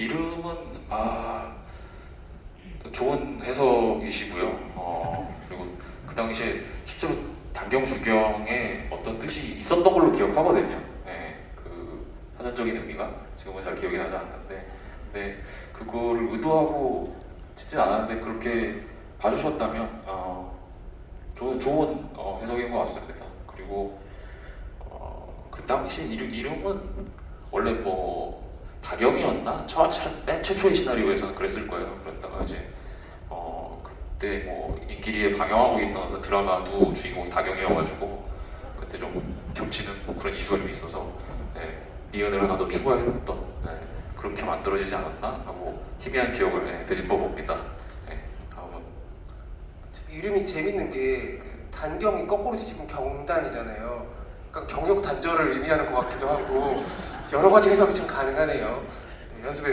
이름은 아 좋은 해석이시고요. 어, 그리고 그 당시에 실제로 단경 주경에 어떤 뜻이 있었던 걸로 기억하거든요. 네, 그 사전적인 의미가 지금은 잘 기억이 나지 않는데, 근데 그거를 의도하고 짓진 않았는데 그렇게 봐주셨다면 어, 좋은 좋은 어, 해석인 것 같습니다. 그리고 어, 그 당시 이름, 이름은 원래 뭐 다경이었나? 저, 차- 맨 최초의 시나리오에서는 그랬을 거예요. 그랬다가 이제 어 그때 뭐 인기리에 방영하고 있던 드라마도 주인공이 다경이어가지고 그때 좀 겹치는 뭐 그런 이슈가 좀 있어서 네, 니은을 하나 더 추가했던 네, 그렇게 만들어지지 않았나 하고 희미한 기억을 네, 되짚어 봅니다. 네, 다음은 이름이 재밌는 게그 단경이 거꾸로 뒤집으면 경단이잖아요. 그러니까 경력 단절을 의미하는 것 같기도 하고 여러 가지 해석이 지금 가능하네요. 네, 연습해